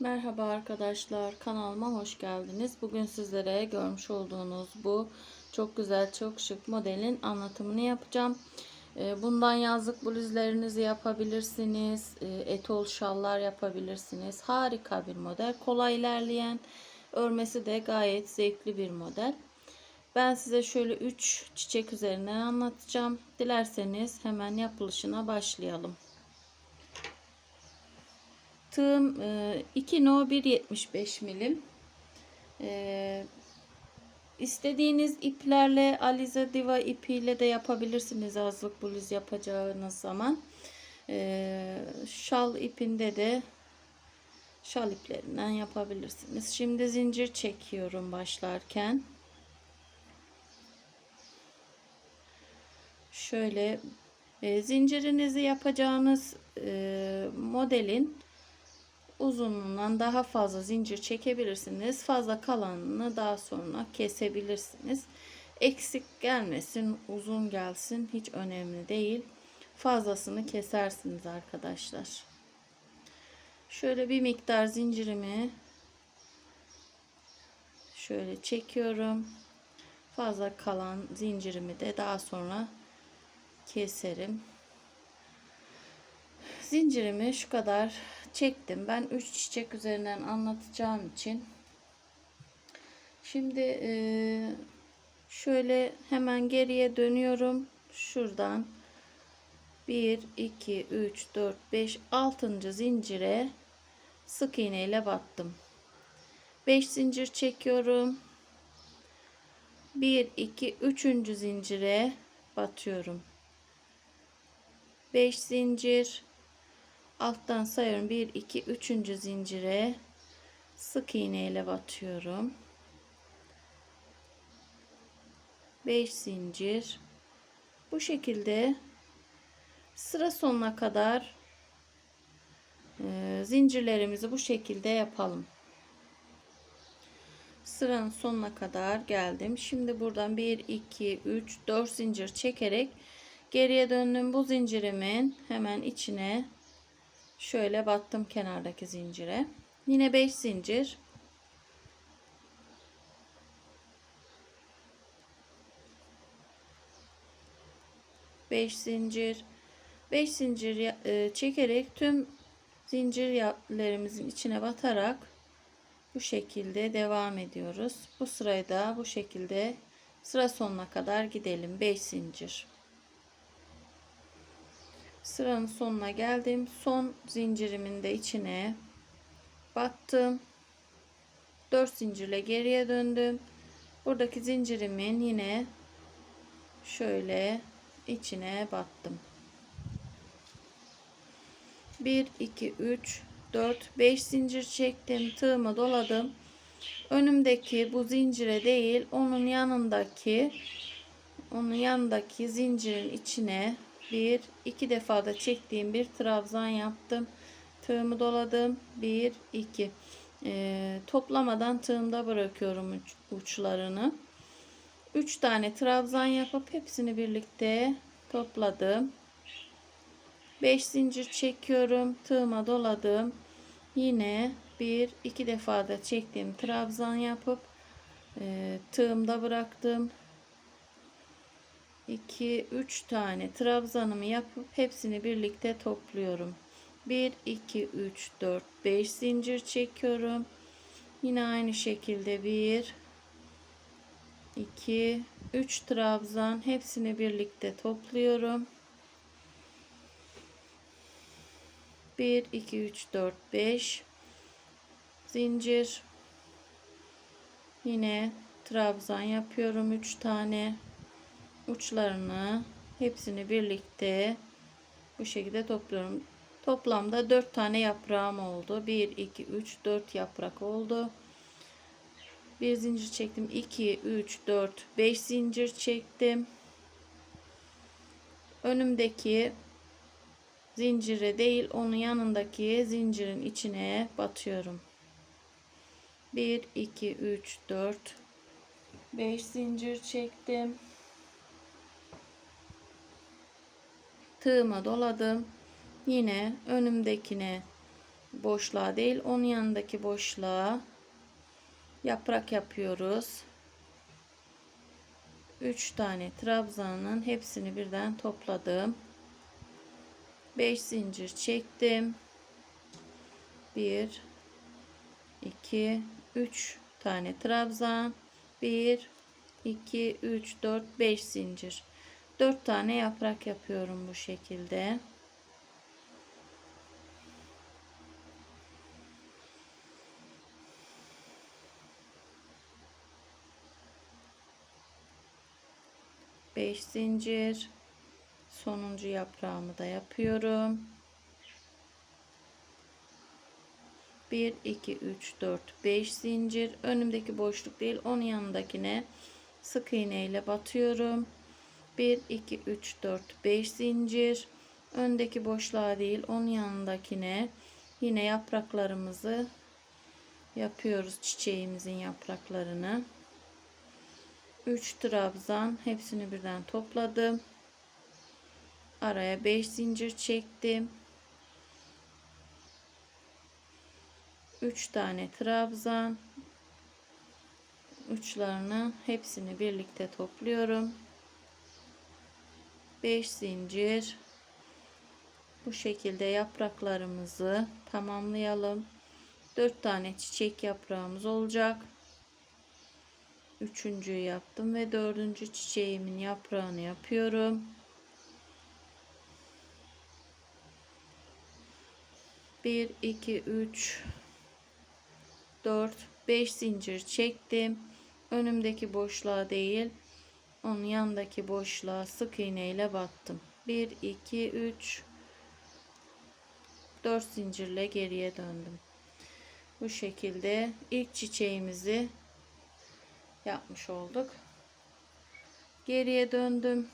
Merhaba arkadaşlar kanalıma hoş geldiniz. Bugün sizlere görmüş olduğunuz bu çok güzel çok şık modelin anlatımını yapacağım. Ee, Bundan yazlık bluzlarınızı yapabilirsiniz. Ee, Etol şallar yapabilirsiniz. Harika bir model. Kolay ilerleyen örmesi de gayet zevkli bir model. Ben size şöyle 3 çiçek üzerinden anlatacağım. Dilerseniz hemen yapılışına başlayalım. Tığım e, 2 no 1.75 milim. E, istediğiniz iplerle Alize Diva ipiyle de yapabilirsiniz azlık bluz yapacağınız zaman. E, şal ipinde de şal iplerinden yapabilirsiniz. Şimdi zincir çekiyorum başlarken. Şöyle e, zincirinizi yapacağınız e, modelin uzunluğundan daha fazla zincir çekebilirsiniz. Fazla kalanını daha sonra kesebilirsiniz. Eksik gelmesin, uzun gelsin hiç önemli değil. Fazlasını kesersiniz arkadaşlar. Şöyle bir miktar zincirimi şöyle çekiyorum. Fazla kalan zincirimi de daha sonra keserim. Zincirimi şu kadar çektim. Ben 3 çiçek üzerinden anlatacağım için. Şimdi e, şöyle hemen geriye dönüyorum. Şuradan 1, 2, 3, 4, 5, 6. zincire sık iğne ile battım. 5 zincir çekiyorum. 1, 2, 3. zincire batıyorum. 5 zincir alttan sayıyorum. 1 2 3. zincire sık iğne ile batıyorum. 5 zincir. Bu şekilde sıra sonuna kadar e, zincirlerimizi bu şekilde yapalım. Sıranın sonuna kadar geldim. Şimdi buradan 1 2 3 4 zincir çekerek geriye döndüm. Bu zincirimin hemen içine şöyle battım kenardaki zincire yine 5 zincir beş zincir 5 zincir e, çekerek tüm zincirlerimizin içine batarak bu şekilde devam ediyoruz. Bu sırayı da bu şekilde sıra sonuna kadar gidelim. 5 zincir. Sıranın sonuna geldim. Son zincirimin de içine battım. 4 zincirle geriye döndüm. Buradaki zincirimin yine şöyle içine battım. 1 2 3 4 5 zincir çektim. Tığımı doladım. Önümdeki bu zincire değil, onun yanındaki onun yanındaki zincirin içine bir iki defa da çektiğim bir trabzan yaptım. Tığımı doladım. Bir iki. E, toplamadan tığımda bırakıyorum uç, uçlarını. Üç tane trabzan yapıp hepsini birlikte topladım. 5 zincir çekiyorum. Tığıma doladım. Yine bir iki defa da çektiğim trabzan yapıp e, tığımda bıraktım 2 3 tane trabzanımı yapıp hepsini birlikte topluyorum. 1 2 3 4 5 zincir çekiyorum. Yine aynı şekilde 1 2 3 trabzan hepsini birlikte topluyorum. 1 2 3 4 5 zincir. Yine trabzan yapıyorum 3 tane uçlarını hepsini birlikte bu şekilde topluyorum. Toplamda 4 tane yaprağım oldu. 1 2 3 4 yaprak oldu. Bir zincir çektim. 2 3 4 5 zincir çektim. Önümdeki zincire değil onun yanındaki zincirin içine batıyorum. 1 2 3 4 5 zincir çektim. Tığıma doladım. Yine önümdekine boşluğa değil onun yanındaki boşluğa yaprak yapıyoruz. 3 tane trabzanın hepsini birden topladım. 5 zincir çektim. 1 2 3 tane trabzan 1 2 3 4 5 zincir 4 tane yaprak yapıyorum bu şekilde. Beş zincir. Sonuncu yaprağımı da yapıyorum. 1 2 3 4 5 zincir. Önümdeki boşluk değil onun yanındakine sık iğne ile batıyorum 1 2 3 4 5 zincir. Öndeki boşluğa değil onun yanındakine yine yapraklarımızı yapıyoruz çiçeğimizin yapraklarını. 3 trabzan hepsini birden topladım. Araya 5 zincir çektim. 3 tane trabzan. Uçlarını hepsini birlikte topluyorum 5 zincir. Bu şekilde yapraklarımızı tamamlayalım. 4 tane çiçek yaprağımız olacak. Üçüncüyü yaptım ve dördüncü çiçeğimin yaprağını yapıyorum. Bir iki üç 4 5 zincir çektim. Önümdeki boşluğa değil onun yanındaki boşluğa sık iğne ile battım. 1 2 3 4 zincirle geriye döndüm. Bu şekilde ilk çiçeğimizi yapmış olduk. Geriye döndüm.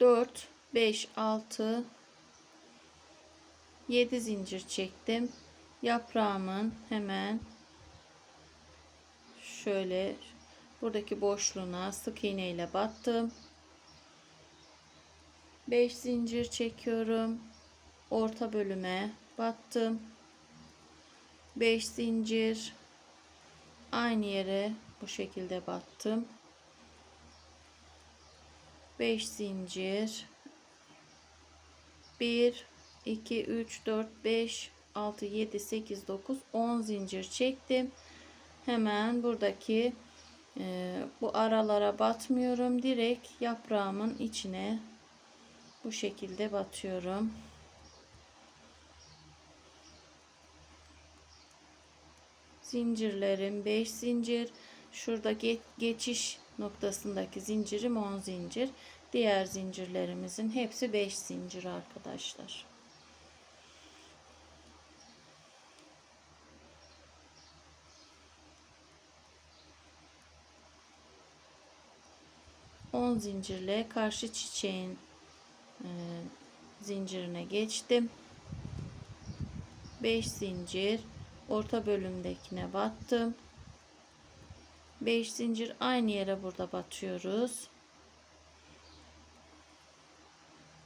4 5 6 7 zincir çektim. Yaprağımın hemen şöyle buradaki boşluğuna sık iğne ile battım. 5 zincir çekiyorum. Orta bölüme battım. 5 zincir aynı yere bu şekilde battım. 5 zincir 1 2 3 4 5 6 7 8 9 10 zincir çektim hemen buradaki bu aralara batmıyorum. Direkt yaprağımın içine bu şekilde batıyorum. Zincirlerim 5 zincir. Şurada geçiş noktasındaki zincirim 10 zincir. Diğer zincirlerimizin hepsi 5 zincir arkadaşlar 10 zincirle karşı çiçeğin e, zincirine geçtim. 5 zincir orta bölümdekine battım. 5 zincir aynı yere burada batıyoruz.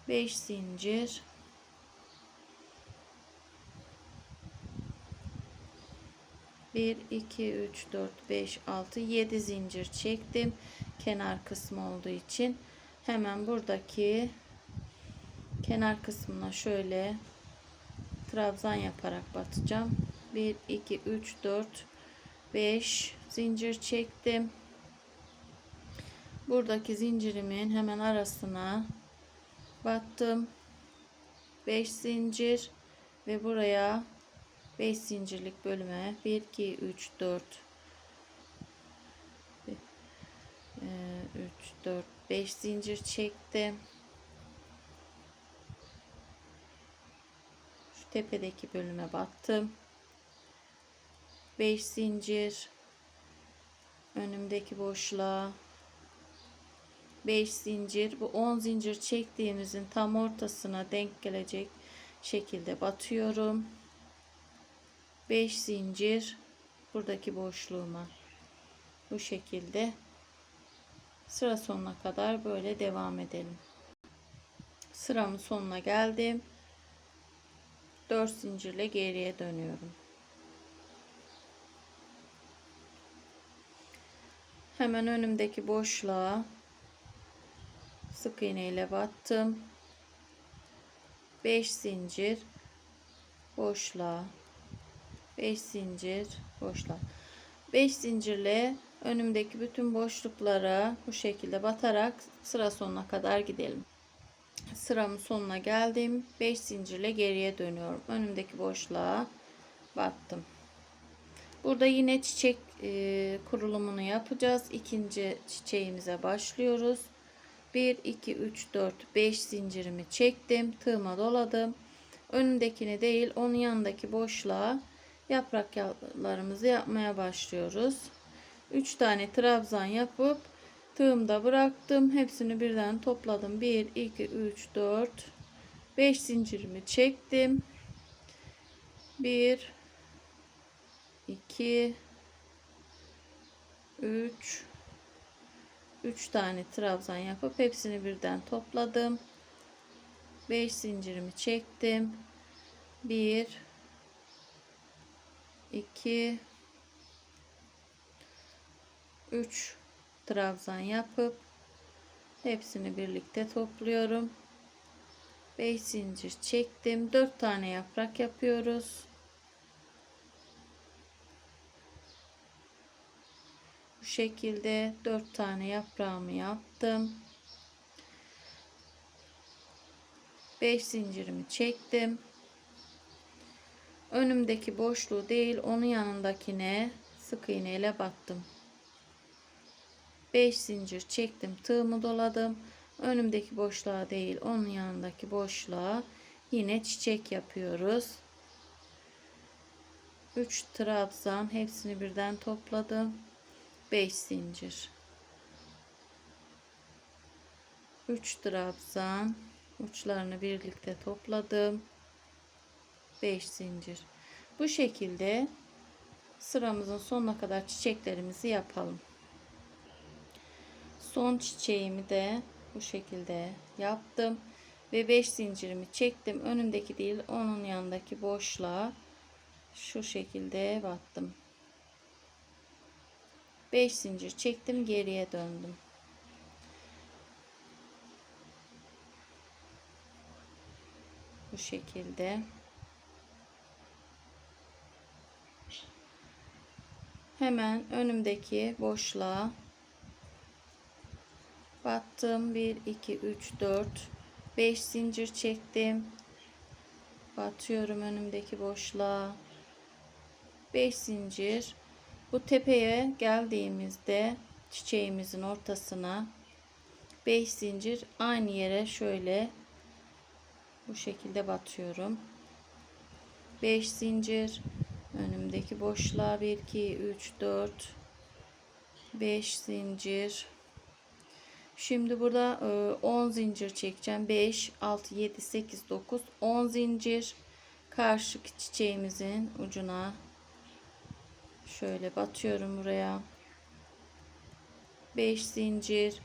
5 zincir. 1 2 3 4 5 6 7 zincir çektim kenar kısmı olduğu için hemen buradaki kenar kısmına şöyle trabzan yaparak batacağım. 1 2 3 4 5 zincir çektim. Buradaki zincirimin hemen arasına battım. 5 zincir ve buraya 5 zincirlik bölüme 1 2 3 4 3 4 5 zincir çektim. Şu tepedeki bölüme battım 5 zincir. Önümdeki boşluğa. 5 zincir. Bu 10 zincir çektiğimizin tam ortasına denk gelecek şekilde batıyorum. 5 zincir. Buradaki boşluğuma bu şekilde sıra sonuna kadar böyle devam edelim sıramın sonuna geldim 4 zincirle geriye dönüyorum. Hemen önümdeki boşluğa sık iğne ile battım. 5 zincir boşluğa 5 zincir boşluğa 5 zincirle önümdeki bütün boşluklara bu şekilde batarak sıra sonuna kadar gidelim. Sıramın sonuna geldim. 5 zincirle geriye dönüyorum. Önümdeki boşluğa battım. Burada yine çiçek e, kurulumunu yapacağız. İkinci çiçeğimize başlıyoruz. 1 2 3 4 5 zincirimi çektim. Tığıma doladım. Önündekini değil, onun yanındaki boşluğa yapraklarımızı yapmaya başlıyoruz. 3 tane trabzan yapıp tığımda bıraktım. Hepsini birden topladım. 1 2 3 4 5 zincirimi çektim. 1 2 3 3 tane trabzan yapıp hepsini birden topladım. 5 zincirimi çektim. 1 2 3 trabzan yapıp hepsini birlikte topluyorum. 5 zincir çektim. 4 tane yaprak yapıyoruz. Bu şekilde 4 tane yaprağımı yaptım. 5 zincirimi çektim. Önümdeki boşluğu değil onun yanındakine sık iğne ile battım. 5 zincir çektim. Tığımı doladım. Önümdeki boşluğa değil onun yanındaki boşluğa yine çiçek yapıyoruz. 3 trabzan hepsini birden topladım. 5 zincir. 3 trabzan uçlarını birlikte topladım. 5 zincir. Bu şekilde sıramızın sonuna kadar çiçeklerimizi yapalım. Son çiçeğimi de bu şekilde yaptım ve 5 zincirimi çektim. Önümdeki değil onun yanındaki boşluğa şu şekilde battım. 5 zincir çektim geriye döndüm. Bu şekilde. Hemen önümdeki boşluğa battım. 1 2 3 4 5 zincir çektim. Batıyorum önümdeki boşluğa. 5 zincir. Bu tepeye geldiğimizde çiçeğimizin ortasına 5 zincir aynı yere şöyle bu şekilde batıyorum. 5 zincir önümdeki boşluğa 1 2 3 4 5 zincir Şimdi burada 10 e, zincir çekeceğim. 5 6 7 8 9 10 zincir karşı çiçeğimizin ucuna şöyle batıyorum buraya. 5 zincir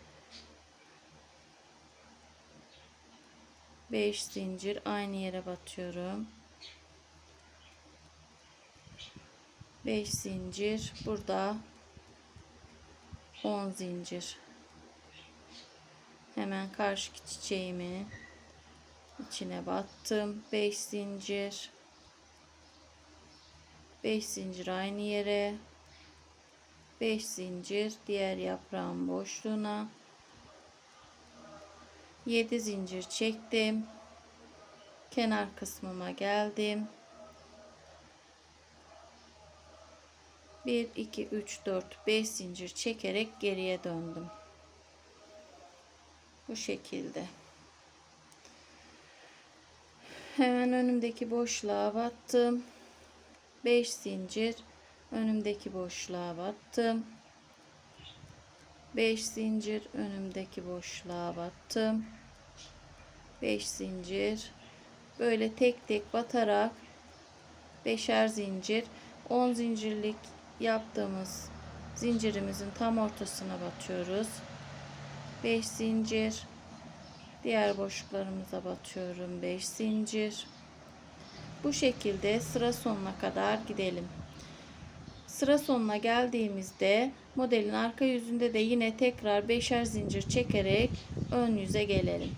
5 zincir aynı yere batıyorum. 5 zincir burada 10 zincir hemen karşıki çiçeğimi içine battım. 5 zincir. 5 zincir aynı yere. 5 zincir diğer yaprağın boşluğuna. 7 zincir çektim. Kenar kısmıma geldim. 1 2 3 4 5 zincir çekerek geriye döndüm bu şekilde. Hemen önümdeki boşluğa battım. 5 zincir. Önümdeki boşluğa battım. 5 zincir. Önümdeki boşluğa battım. 5 zincir. Böyle tek tek batarak beşer zincir. 10 zincirlik yaptığımız zincirimizin tam ortasına batıyoruz 5 zincir diğer boşluklarımıza batıyorum 5 zincir Bu şekilde sıra sonuna kadar gidelim. Sıra sonuna geldiğimizde modelin arka yüzünde de yine tekrar beşer zincir çekerek ön yüze gelelim.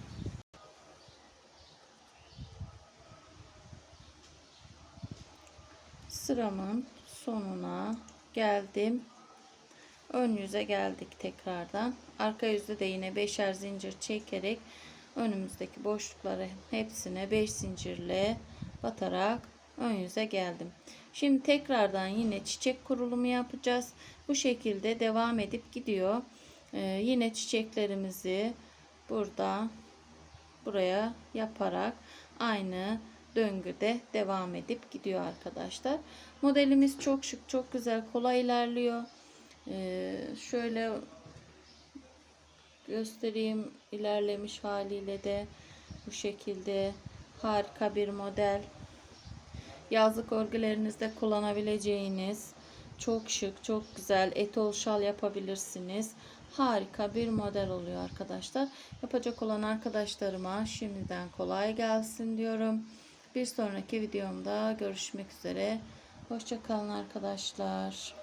Sıramın sonuna geldim. Ön yüze geldik tekrardan. Arka yüzde de yine beşer zincir çekerek önümüzdeki boşlukları hepsine 5 zincirle batarak ön yüze geldim. Şimdi tekrardan yine çiçek kurulumu yapacağız. Bu şekilde devam edip gidiyor. Ee, yine çiçeklerimizi burada buraya yaparak aynı döngüde devam edip gidiyor arkadaşlar. Modelimiz çok şık, çok güzel, kolay ilerliyor. Ee, şöyle göstereyim ilerlemiş haliyle de bu şekilde harika bir model. Yazlık örgülerinizde kullanabileceğiniz çok şık, çok güzel etol şal yapabilirsiniz. Harika bir model oluyor arkadaşlar. Yapacak olan arkadaşlarıma şimdiden kolay gelsin diyorum. Bir sonraki videomda görüşmek üzere. Hoşçakalın arkadaşlar.